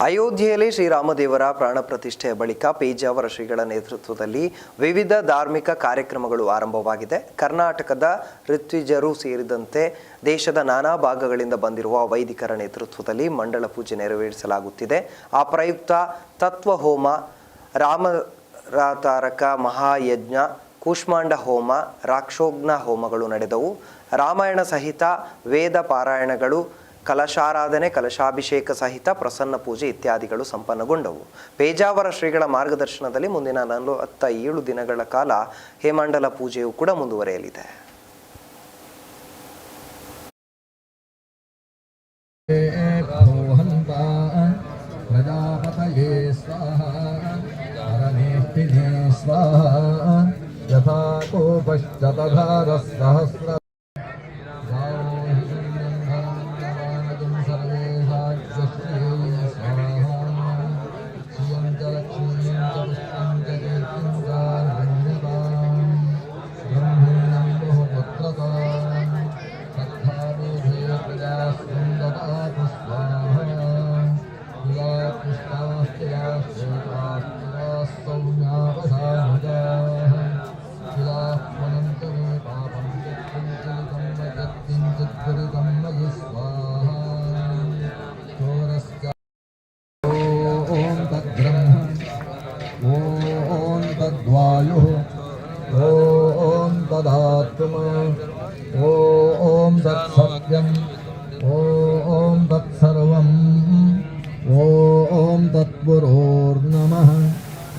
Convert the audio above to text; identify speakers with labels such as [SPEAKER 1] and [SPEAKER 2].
[SPEAKER 1] ಅಯೋಧ್ಯೆಯಲ್ಲಿ ಶ್ರೀರಾಮದೇವರ ಪ್ರಾಣ ಪ್ರತಿಷ್ಠೆಯ ಬಳಿಕ ಪೇಜಾವರ ಶ್ರೀಗಳ ನೇತೃತ್ವದಲ್ಲಿ ವಿವಿಧ ಧಾರ್ಮಿಕ ಕಾರ್ಯಕ್ರಮಗಳು ಆರಂಭವಾಗಿದೆ. ಕರ್ನಾಟಕದ ಋತ್ವಿಜರು ಸೇರಿದಂತೆ ದೇಶದ ನಾನಾ ಭಾಗಗಳಿಂದ ಬಂದಿರುವ ವೈದಿಕರ ನೇತೃತ್ವದಲ್ಲಿ ಮಂಡಳ ಪೂಜೆ ನೆರವೇರಿಸಲಾಗುತ್ತಿದೆ. ಆ ಪ್ರಯುಕ್ತ ತತ್ವ ಹೋಮ ರಾಮರಾತಾರಕ ಮಹಾಯಜ್ಞ, ಕೂಷ್ಮಾಂಡ ಹೋಮ, ರಾಕ್ಷೋಗ್ನ ಹೋಮಗಳು ನಡೆದವು. ರಾಮಾಯಣ ಸಹಿತ ವೇದ ಪಾರಾಯಣಗಳು ಕಲಶಾರಾಧನೆ, ಕಲಶಾಭಿಷೇಕ ಸಹಿತ ಪ್ರಸನ್ನ ಪೂಜೆ ಇತ್ಯಾದಿಗಳು ಸಂಪನ್ನಗೊಂಡವು. ಪೇಜಾವರ ಶ್ರೀಗಳ ಮಾರ್ಗದರ್ಶನದಲ್ಲಿ ಮುಂದಿನ ನಲವತ್ತ ಏಳು ದಿನಗಳ ಕಾಲ ಹೇಮಂಡಲ ಪೂಜೆಯೂ ಕೂಡ ಮುಂದುವರೆಯಲಿದೆ.
[SPEAKER 2] ಯಥಾ ಕೋಪಶ್ಚತಭಾರಸಹಸ್ರ तद्वायुः ॐ तदात्मा ॐ ओम तत्पुरोर्नमः।